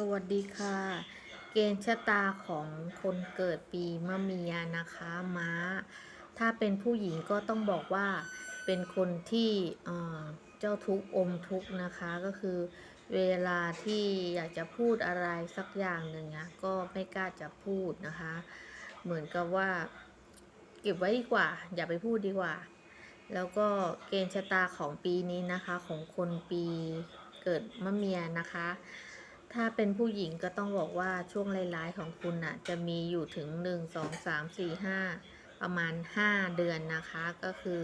สวัสดีค่ะ เกณฑ์ชะตาของคนเกิดปีมะเมียนะคะม้า ถ้าเป็นผู้หญิงก็ต้องบอกว่าเป็นคนที่เจ้าทุกอมทุกนะคะก็คือเวลาที่อยากจะพูดอะไรสักอย่างหนึ่งนะก็ไม่กล้าจะพูดนะคะ เหมือนกับว่า เก็บไว้ดีกว่า อย่าไปพูดดีกว่า แล้วก็เกณฑ์ชะตาของปีนี้นะคะ ของคนปีเกิดมะเมียนะคะ ถ้าเป็นผู้หญิงก็ต้องบอกว่าช่วงร้ายๆของคุณน่ะ จะมีอยู่ถึง 1 2 3 4 5 ประมาณ 5 เดือนนะคะ ก็คือ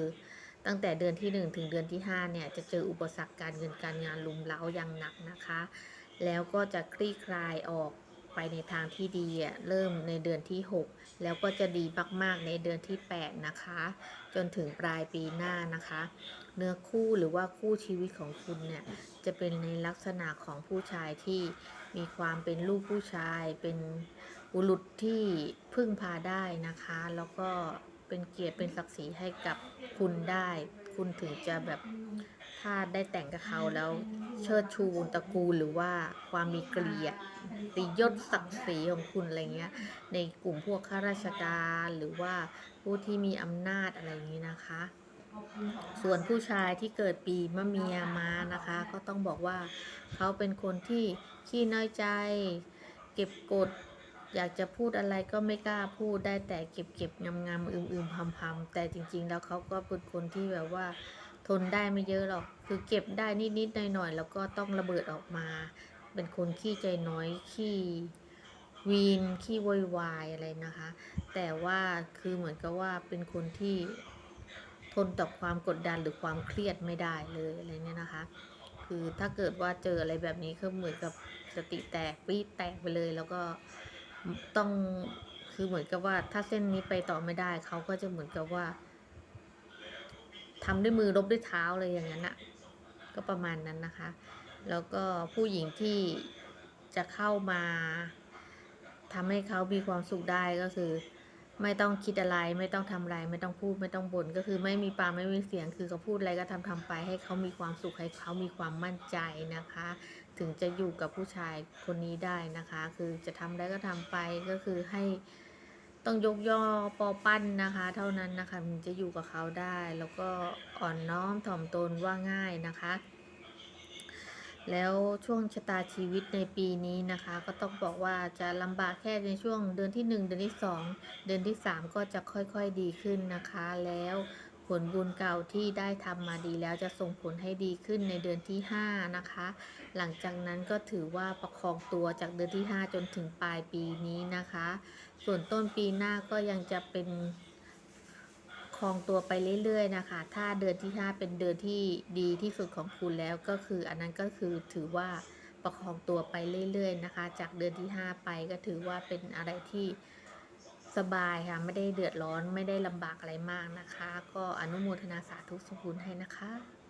ตั้งแต่เดือนที่ 1 ถึงเดือนที่ 5 เนี่ย จะเจออุปสรรคการเงินการงานลุมเล้าอย่างหนักนะคะ แล้วก็จะคลี่คลายออก ไปในทางที่ดีอะเริ่มในเดือนที่ 6 แล้วก็จะดีมากๆในเดือนที่ 8 นะคะ จนถึงปลายปีหน้านะคะ เนื้อคู่หรือว่าคู่ชีวิตของคุณเนี่ยจะเป็นในลักษณะของผู้ชายที่มีความเป็นลูกผู้ชาย เป็นบุรุษที่พึ่งพาได้นะคะ แล้วก็เป็นเกียรติเป็นศักดิ์ศรีให้กับคุณได้ คุณถึงจะแบบ ถ้าได้แต่งกับเขาแล้ว เชิดชูวงตระกูลหรือว่าความมีเกลียรติยศศักดิ์ศรีของคุณอะไรเงี้ย ในกลุ่มพวกข้าราชการหรือว่าผู้ที่มีอำนาจอะไรอย่างนี้นะคะ ส่วนผู้ชายที่เกิดปีมะเมียมานะคะ ก็ต้องบอกว่าเขาเป็นคนที่ขี้น้อยใจ เก็บกดอยากจะพูดอะไรก็ไม่กล้าพูดได้แต่เก็บเก็บงำงำอึมอึมพำพำแต่จริง ๆ แล้วเขาก็เป็นคนที่แบบว่า นได้ไม่เยอะหรอก คือเก็บได้นิดๆหน่อยๆแล้วก็ต้องระเบิดออกมา เป็นคนขี้ใจน้อยขี้วีนขี้โวยวายอะไรนะคะ แต่ว่าคือเหมือนกับว่าเป็นคนที่ทนต่อความกดดันหรือความเครียดไม่ได้เลยอะไรเนี่ยนะคะ คือถ้าเกิดว่าเจออะไรแบบนี้ก็เหมือนกับสติแตกปี๊แตกไปเลย แล้วก็ต้องคือเหมือนกับว่าถ้าเส้นนี้ไปต่อไม่ได้เขาก็จะเหมือนกับว่า ทำด้วยมือรบด้วยเท้าเลยอย่างนั้นอะก็ประมาณนั้นนะคะ แล้วก็ผู้หญิงที่จะเข้ามาทำให้เขามีความสุขได้ก็คือ ไม่ต้องคิดอะไรไม่ต้องทำอะไร ไม่ต้องพูดไม่ต้องบ่นก็คือไม่มีปากไม่มีเสียงคือเขาพูดอะไรก็ทำทำไปให้เขามีความสุขให้เขามีความมั่นใจนะคะ ถึงจะอยู่กับผู้ชายคนนี้ได้นะคะ คือจะทำอะไรก็ทำไปก็คือให้ ต้องยกย่อปอปั้นนะคะ เท่านั้นนะคะถึงจะอยู่กับเขาได้ แล้วก็อ่อนน้อมถ่อมตนว่าง่ายนะคะ แล้วช่วงชะตาชีวิตในปีนี้นะคะ ก็ต้องบอกว่าจะลำบากแค่ในช่วงเดือนที่ 1 เดือนที่ 2 เดือนที่ 3 ก็จะค่อยๆดีขึ้นนะคะ แล้ว ลบุญเก่าที่ได้ทำมาดีแล้วจะส่งผลให้ดีขึ้นในเดือนที่ 5 นะคะ หลังจากนั้นก็ถือว่าประคองตัวจากเดือนที่ 5 จนถึงปลายปีนี้นะคะ ส่วนต้นปีหน้าก็ยังจะเป็นครองตัวไปเรื่อยๆนะคะ ถ้าเดือนที่ 5 เป็นเดือนที่ดีที่สุดของคุณแล้วก็คือ อันนั้นก็คือถือว่าประคองตัวไปเรื่อยๆนะคะ จากเดือนที่ 5 ไปก็ถือว่าเป็นอะไรที่ สบายค่ะ ไม่ได้เดือดร้อนไม่ได้ลำบากอะไรมากนะคะ ก็อนุโมทนาสาธุสมบุญให้นะคะ